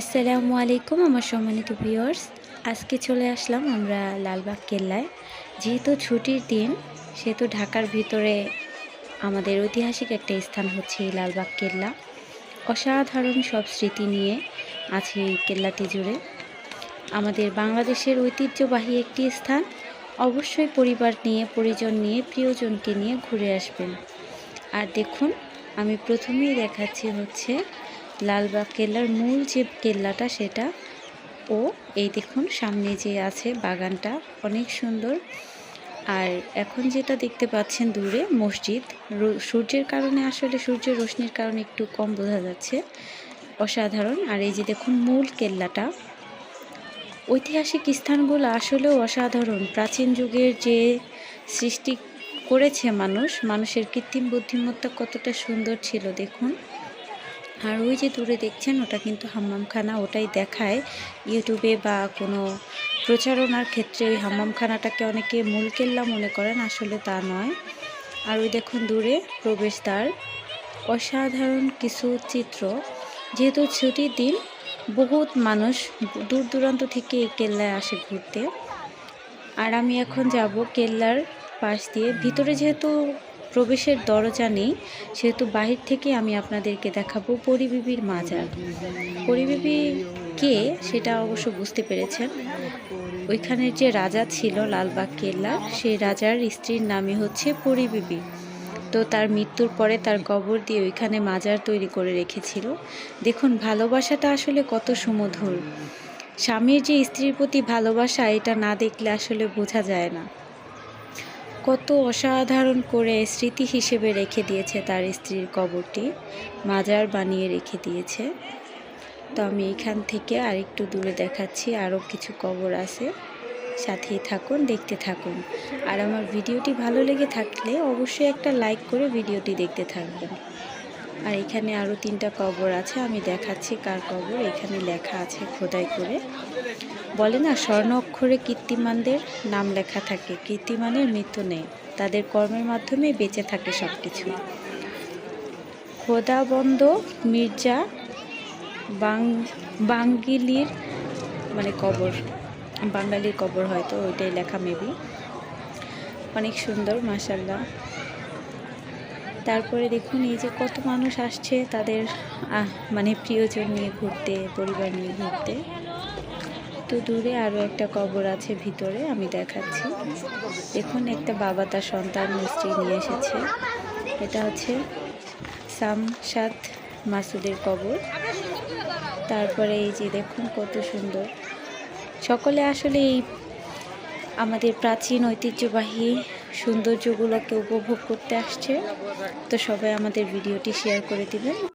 আসসালামু আলাইকুম, আমার সম্মানিত ভিউয়ার্স আজকে চলে আসলাম আমরা লালবাগ কেল্লায়। যেহেতু ছুটির দিন, সেহেতু ঢাকার ভিতরে আমাদের ঐতিহাসিক একটা স্থান হচ্ছে এই লালবাগ কেল্লা। অসাধারণ সব স্মৃতি নিয়ে আছে এই কেল্লাটি জুড়ে। আমাদের বাংলাদেশের ঐতিহ্যবাহী একটি স্থান। অবশ্যই পরিবার নিয়ে, পরিজন নিয়ে, প্রিয়জনকে নিয়ে ঘুরে আসবেন। আর দেখুন, আমি প্রথমেই দেখাচ্ছি হচ্ছে লালবাগ কেল্লার মূল যে কেল্লাটা সেটা। ও, এই দেখুন, সামনে যে আছে বাগানটা, অনেক সুন্দর। আর এখন যেটা দেখতে পাচ্ছেন দূরে, মসজিদ। সূর্যের কারণে আসলে সূর্যের রোশনির কারণে একটু কম বোঝা যাচ্ছে। অসাধারণ। আর এই যে দেখুন, মূল কেল্লাটা। ঐতিহাসিক স্থানগুলো আসলেও অসাধারণ। প্রাচীন যুগের যে সৃষ্টি করেছে মানুষ, মানুষের কৃত্রিম বুদ্ধিমত্তা কতটা সুন্দর ছিল, দেখুন। আর ওই যে দূরে দেখছেন, ওটা কিন্তু হাম্মামখানা, ওটাই দেখায়। ইউটিউবে বা কোনো প্রচারণার ক্ষেত্রে ওই হাম্মামখানাটাকে অনেকে মূল কেল্লা মনে করেন, আসলে তা নয়। আর ওই দেখুন দূরে প্রবেশদ্বার। অসাধারণ কিছু চিত্র। যেহেতু ছুটির দিন, বহুত মানুষ দূর দূরান্ত থেকে এই কেল্লায় আসে ঘুরতে। আর আমি এখন যাব কেল্লার পাশ দিয়ে। ভিতরে যেহেতু প্রবেশের দরজা নেই, সেহেতু বাহির থেকে আমি আপনাদেরকে দেখাবো পরিবিবির মাজার। পরিবিবি কে সেটা অবশ্য বুঝতে পেরেছেন। ওইখানের যে রাজা ছিল লালবাগ কেল্লা, সেই রাজার স্ত্রীর নামই হচ্ছে পরিবিবি। তো তার মৃত্যুর পরে তার কবর দিয়ে ওইখানে মাজার তৈরি করে রেখেছিল। দেখুন, ভালোবাসাটা আসলে কত সুমধুর। স্বামীর যে স্ত্রীর প্রতি ভালোবাসা, এটা না দেখলে আসলে বোঝা যায় না। কত অসাধারণ করে স্মৃতি হিসেবে রেখে দিয়েছে তার স্ত্রীর কবরটি। মাজার বানিয়ে রেখে দিয়েছে। তো আমি এখান থেকে আর একটু দূরে দেখাচ্ছি, আরও কিছু কবর আছে। সাথেই থাকুন, দেখতে থাকুন। আর আমার ভিডিওটি ভালো লেগে থাকলে অবশ্যই একটা লাইক করে ভিডিওটি দেখতে থাকবেন। আর এখানে আরও তিনটা কবর আছে, আমি দেখাচ্ছি কার কবর। এখানে লেখা আছে খোদাই করে বলে না, স্বর্ণ অক্ষরে কীর্তিমানদের নাম লেখা থাকে। কীর্তিমানের মৃত্যু নেই, তাদের কর্মের মাধ্যমে বেঁচে থাকে সব কিছু খোদাবন্দ মির্জা বাং, বাঙ্গিলির মানে কবর, বাঙালির কবর হয়তো, ওইটাই লেখা মেবি অনেক সুন্দর মাসাল্লাহ তারপরে দেখুন এই যে কত মানুষ আসছে তাদের মানে প্রিয়জন নিয়ে ঘুরতে, পরিবার নিয়ে ঘুরতে। তো দূরে আরও একটা কবর আছে ভিতরে, আমি দেখাচ্ছি। দেখুন একটা বাবা তার সন্তান স্ত্রী নিয়ে এসেছে। এটা হচ্ছে সামসাদ মাসুদের কবর। তারপরে এই যে দেখুন কত সুন্দর। সকলে আসলে এই আমাদের প্রাচীন ঐতিহ্যবাহী সৌন্দর্যগুলোকে উপভোগ করতে আসছে। তো সবাই আমাদের ভিডিওটি শেয়ার করে দিবেন।